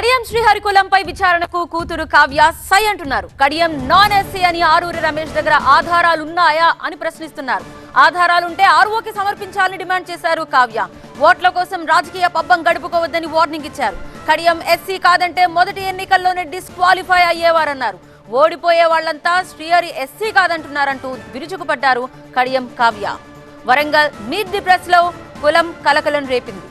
కడియం శ్రీహరికులంపై విచారణకు కూతురు కావ్య సై అంటున్నారు. కడియం నాన్ ఎస్సీ అని ఆరూరి రమేష్ దగ్గర ఆధారాలున్నాయా అని ప్రశ్నిస్తున్నారు. ఆధారాలుంటే ఆర్ఓకి సమర్పించాలని డిమాండ్ చేశారు కావ్య. ఓట్ల కోసం రాజకీయ పబ్బం గడుపుకోవద్దని వార్నింగ్ ఇచ్చారు. కడియం ఎస్సీ కాదంటే మొదటి ఎన్నికల్లోనే డిస్క్వాలిఫై అయ్యేవారన్నారు. ఓడిపోయే వాళ్ళంతా శ్రీహరి ఎస్సీ కాదంటున్నారంటూ విరుచుకుపడ్డారు కడియం కావ్య. వరంగల్ మీట్ ది ప్రెస్లో కులం కలకలం రేపింది.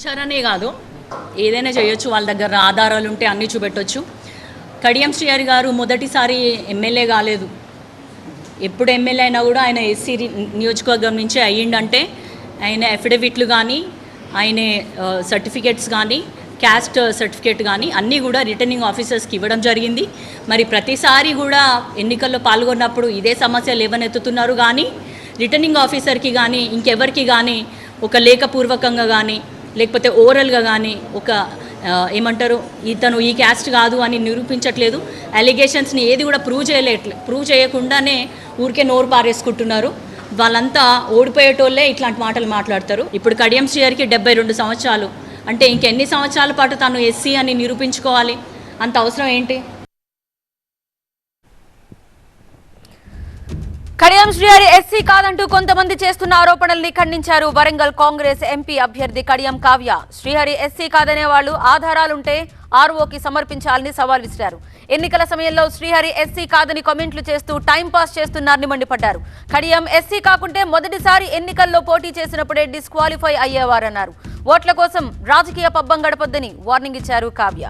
ఇచ్చారనే కాదు. ఏదైనా చేయొచ్చు వాళ్ళ దగ్గర ఆధారాలు ఉంటే అన్నీ చూపెట్టొచ్చు. కడియం శ్రీహరి గారు మొదటిసారి ఎమ్మెల్యే కాలేదు. ఎప్పుడు ఎమ్మెల్యే అయినా కూడా ఆయన ఎస్సీ నియోజకవర్గం నుంచి అయ్యిండంటే ఆయన అఫిడవిట్లు కానీ ఆయన సర్టిఫికేట్స్ కానీ క్యాస్ట్ సర్టిఫికేట్ కానీ అన్నీ కూడా రిటర్నింగ్ ఆఫీసర్స్కి ఇవ్వడం జరిగింది. మరి ప్రతిసారి కూడా ఎన్నికల్లో పాల్గొన్నప్పుడు ఇదే సమస్య లేవనెత్తుతున్నారు కానీ రిటర్నింగ్ ఆఫీసర్కి కానీ ఇంకెవరికి కానీ ఒక లేఖపూర్వకంగా కానీ లేకపోతే ఓరల్గా కానీ ఒక ఏమంటారు ఇతను ఈ క్యాస్ట్ కాదు అని నిరూపించట్లేదు. అలిగేషన్స్ని ఏది కూడా ప్రూవ్ చేయలేట్లే ప్రూవ్ చేయకుండానే ఊరికే నోరు పారేసుకుంటున్నారు. వాళ్ళంతా ఓడిపోయేటోళ్ళే ఇట్లాంటి మాటలు మాట్లాడతారు. ఇప్పుడు కడియం శ్రీగారికి డెబ్బై రెండు సంవత్సరాలు. అంటే ఇంకెన్ని సంవత్సరాల పాటు తను ఎస్సీ అని నిరూపించుకోవాలి? అంత అవసరం ఏంటి? కడియం శ్రీహరి ఎస్సీ కాదంటూ కొంతమంది చేస్తున్న ఆరోపణల్ని ఖండించారు వరంగల్ కాంగ్రెస్ ఎంపీ అభ్యర్థి కడియం కావ్య. శ్రీహరి ఎస్సీ కాదనే వాళ్ళు ఆధారాలుంటే ఆర్ఓకి సమర్పించాలని సవాల్ విసిరారు. ఎన్నికల సమయంలో శ్రీహరి ఎస్సీ కాదని కామెంట్లు చేస్తూ టైంపాస్ చేస్తున్నారని మండిపడ్డారు. కడియం ఎస్సీ కాకుంటే మొదటిసారి ఎన్నికల్లో పోటీ చేసినప్పుడే డిస్క్వాలిఫై అయ్యేవారన్నారు. ఓట్ల కోసం రాజకీయ పబ్బం గడపొద్దని వార్నింగ్ ఇచ్చారు కావ్య.